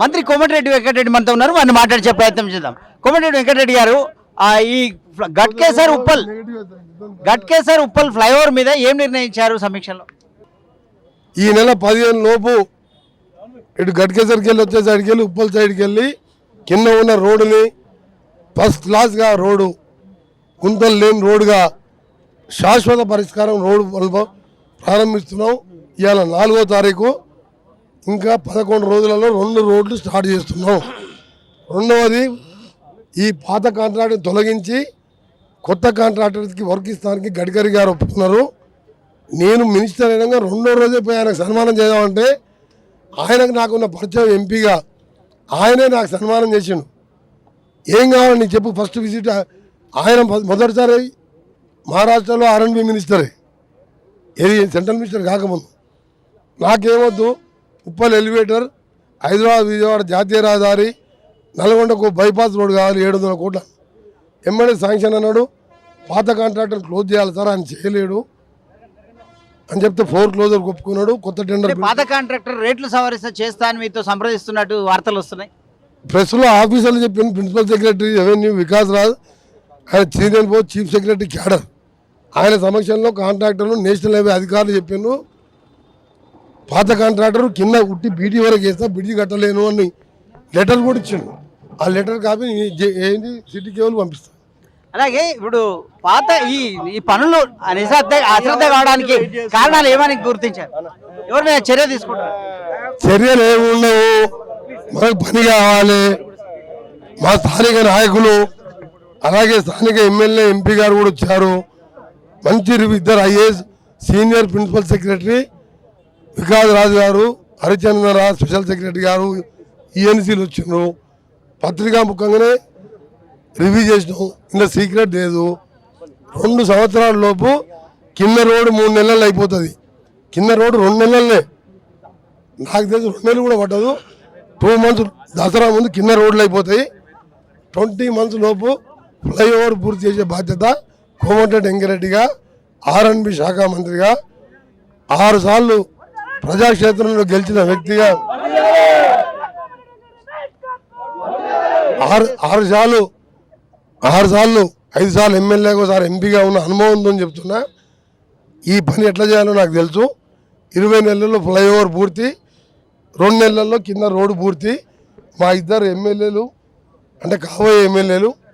మంత్రి కోమటిరెడ్డి వెంకటరెడ్డి మనతో ఉన్నారు. వారిని మాట్లాడి ప్రయత్నం చేద్దాం. కోమటిరెడ్డి వెంకటరెడ్డి గారు ఈ గట్కేసర్ ఉప్పల్ గట్కేసర్ ఉప్పల్ ఫ్లైఓవర్ మీద ఏం నిర్ణయించారు సమీక్షలో? ఈ నెల పదిహేను లోపు ఇటు గట్కేసర్కి వెళ్ళి వచ్చే సైడ్కి వెళ్ళి ఉప్పల్ సైడ్కి వెళ్ళి కింద ఉన్న రోడ్డుని ఫస్ట్ క్లాస్గా రోడ్డు గుంతలు లేని రోడ్డుగా శాశ్వత పరిష్కారం రోడ్డు ప్రారంభిస్తున్నాం. ఇవాళ నాలుగో తారీఖు. ఇంకా పదకొండు రోజులలో రెండు రోడ్లు స్టార్ట్ చేస్తున్నాం. రెండవది ఈ పాత కాంట్రాక్ట్ తొలగించి కొత్త కాంట్రాక్టర్కి వర్క్ ఇస్తానికి గడ్కరీ గారు ఒప్పుకున్నారు. నేను మినిస్టర్ అయినాక రెండో రోజే పోయి ఆయనకు సన్మానం చేద్దామంటే ఆయనకు నాకున్న పరిచయం ఎంపీగా ఆయనే నాకు సన్మానం చేసిండు. ఏం కావాలి నీకు చెప్పు ఫస్ట్ విజిట్ ఆయన మొదటిసారి మహారాష్ట్రలో ఆర్ఎండ్బి మినిస్టరే. ఏది సెంట్రల్ మినిస్టర్ కాకముందు. నాకేమొద్దు ఉప్పల్ ఎలివేటర్ హైదరాబాద్ విజయవాడ జాతీయ రహదారి నల్గొండకు బైపాస్ రోడ్ కావాలి ఏడు వందల కోట్ల. ఎమ్మెల్యే శాంక్షన్ అన్నాడు. పాత కాంట్రాక్టర్ క్లోజ్ చేయాలి సార్ ఆయన చేయలేడు అని చెప్తే ఫోర్ క్లోజర్ ఒప్పుకున్నాడు కొత్త టెండర్ పాత కాంట్రాక్టర్ రేట్లు సవరిస్తా చేస్తా అని మీతో సంప్రదిస్తున్నట్టు వార్తలు వస్తున్నాయి. ప్రెస్లో ఆఫీసర్లు చెప్పిన principal secretary revenue Vikas Raj ఆయన బోస్ చీఫ్ సెక్రటరీ క్యాడర్. ఆయన సమక్షంలో కాంట్రాక్టర్లు నేషనల్ హైవే అధికారులు చెప్పాను పాత కాంట్రాక్టర్ కింద ఉట్టి బీటీ వరకు వేస్తా బ్రిడ్జి కట్టలేను అని లెటర్ కూడా ఇచ్చిండు. ఆ లెటర్ కాపీ ఏంటి సిటీ కేబుల్ పంపిస్తాను అలాగే ఇప్పుడు పాత ఈ ఈ పనులు నిశ్రద్ధ అశ్రద్ధ కావడానికి కారణాలు ఏమని గుర్తించారు? ఎవరి చర్య తీసుకుంటారు? చర్యలు ఏమి ఉండవు. మనకు పని కావాలి. మా స్థానిక నాయకులు అలాగే స్థానిక ఎమ్మెల్యే ఎంపీ గారు కూడా వచ్చారు. మంచి ఇద్దరు IAS senior principal secretary Vikas Raju garu Harichandra special secretary గారు ఈఎన్సీలు వచ్చిండ్రు. పత్రికా ముఖంగానే రివ్యూ చేసినాం. ఇంకా సీక్రెట్ లేదు. రెండు సంవత్సరాల లోపు కింద రోడ్డు మూడు నెలలు అయిపోతుంది. కింద రోడ్డు రెండు నెలలే నాకు తెలిసి రెండు నెలలు కూడా పట్టదు. టూ మంత్స్ దసరా ముందు కింద రోడ్లు అయిపోతాయి. ట్వంటీ మంత్స్ లోపు ఫ్లైఓవర్ పూర్తి చేసే బాధ్యత కోమటిరెడ్డి వెంకరెడ్డిగా ఆర్ఎన్బి శాఖ మంత్రిగా. ఆరు సార్లు ప్రజాక్షేత్రంలో గెలిచిన వ్యక్తిగా ఆరు ఆరు సార్లు ఆరు సార్లు ఐదు సార్లు ఎమ్మెల్యేగా ఒకసారి ఎంపీగా ఉన్న అనుభవం ఉందని చెప్తున్నా. ఈ పని ఎట్లా చేయాలో నాకు తెలుసు. ఇరవై నెలల్లో ఫ్లైఓవర్ పూర్తి రెండు నెలల్లో కింద రోడ్డు పూర్తి. మా ఇద్దరు ఎమ్మెల్యేలు అంటే కాబోయే ఎమ్మెల్యేలు